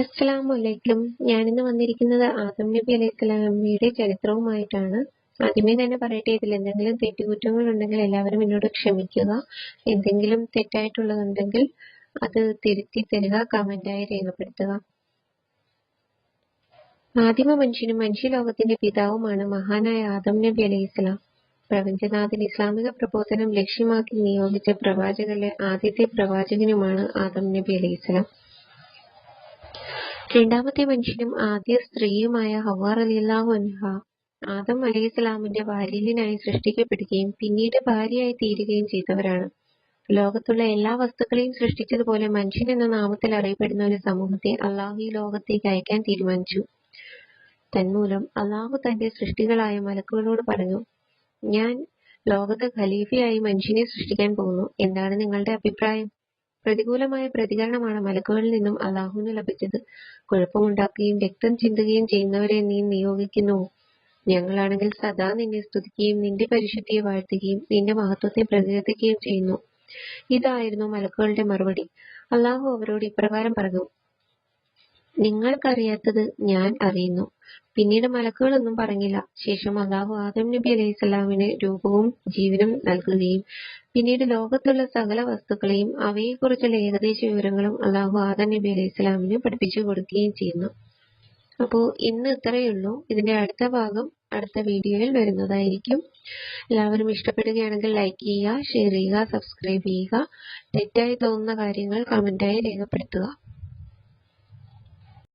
അസ്സലാമലൈക്കും. ഞാനിന്ന് വന്നിരിക്കുന്നത് ആദം നബി അലൈഹി സ്വലാമിയുടെ ചരിത്രവുമായിട്ടാണ്. ആദ്യമേ തന്നെ പറയട്ടെ ഇതിൽ എന്തെങ്കിലും തെറ്റുകുറ്റങ്ങൾ ഉണ്ടെങ്കിൽ എല്ലാവരും എന്നോട് ക്ഷമിക്കുക. എന്തെങ്കിലും തെറ്റായിട്ടുള്ളതുണ്ടെങ്കിൽ അത് തിരുത്തി തരിക കമന്റായി രേഖപ്പെടുത്തുക. ആദിമ മനുഷ്യനും മനുഷ്യലോകത്തിന്റെ പിതാവുമാണ് മഹാനായ ആദം നബി അലൈഹി സ്വലാം. പ്രപഞ്ചനാഥൻ ഇസ്ലാമിക പ്രബോധനം ലക്ഷ്യമാക്കി നിയോഗിച്ച പ്രവാചകരിലെ ആദ്യത്തെ പ്രവാചകനുമാണ് ആദം നബി അലൈഹി സ്വലാം. രണ്ടാമത്തെ മനുഷ്യനും ആദ്യ സ്ത്രീയുമായ ഹവാർ അലിയല്ലാഹു അൻഹ ആദം അലൈഹിസ്സലാമിന്റെ ഭാര്യനായി സൃഷ്ടിക്കപ്പെടുകയും പിന്നീട് ഭാര്യയായി തീരുകയും ചെയ്തവരാണ്. ലോകത്തുള്ള എല്ലാ വസ്തുക്കളെയും സൃഷ്ടിച്ചതുപോലെ മനുഷ്യൻ എന്ന നാമത്തിൽ അറിയപ്പെടുന്ന ഒരു സമൂഹത്തെ അള്ളാഹു ഈ ലോകത്തേക്ക് അയക്കാൻ തീരുമാനിച്ചു. തന്മൂലം അള്ളാഹു തന്റെ സൃഷ്ടികളായ മലക്കുകളോട് പറഞ്ഞു ഞാൻ ലോകത്ത് ഖലീഫയായി മനുഷ്യനെ സൃഷ്ടിക്കാൻ പോകുന്നു. എന്താണ് നിങ്ങളുടെ അഭിപ്രായം? പ്രതികൂലമായ പ്രതികരണമാണ് മലക്കുകളിൽ നിന്നും അള്ളാഹുവിന് ലഭിച്ചത്. കുഴപ്പമുണ്ടാക്കുകയും രക്തം ചിന്തുകയും ചെയ്യുന്നവരെ നീ നിയോഗിക്കുന്നു. ഞങ്ങളാണെങ്കിൽ സദാ നിന്നെ സ്തുതിക്കുകയും നിന്റെ പരിശുദ്ധിയെ വാഴ്ത്തുകയും നിന്റെ മഹത്വത്തെ പ്രകീർത്തിക്കുകയും ചെയ്യുന്നു. ഇതായിരുന്നു മലക്കുകളുടെ മറുപടി. അള്ളാഹു അവരോട് ഇപ്രകാരം പറഞ്ഞു നിങ്ങൾക്കറിയാത്തത് ഞാൻ അറിയുന്നു. പിന്നീട് മലക്കുകളൊന്നും പറഞ്ഞില്ല. ശേഷം അള്ളാഹു ആദം നബി അലൈഹി സ്വലാമിന് രൂപവും ജീവനും നൽകുകയും പിന്നീട് ലോകത്തുള്ള സകല വസ്തുക്കളെയും അവയെക്കുറിച്ചുള്ള ഏകദേശ വിവരങ്ങളും അള്ളാഹു ആദം നബി അലൈഹി സ്വലാമിന് പഠിപ്പിച്ചു കൊടുക്കുകയും ചെയ്യുന്നു. അപ്പോൾ ഇന്ന് ഇത്രയേ ഉള്ളൂ. ഇതിന്റെ അടുത്ത ഭാഗം അടുത്ത വീഡിയോയിൽ വരുന്നതായിരിക്കും. എല്ലാവരും ഇഷ്ടപ്പെടുകയാണെങ്കിൽ ലൈക്ക് ചെയ്യുക ഷെയർ ചെയ്യുക സബ്സ്ക്രൈബ് ചെയ്യുക. തെറ്റായി തോന്നുന്ന കാര്യങ്ങൾ കമന്റായി രേഖപ്പെടുത്തുക.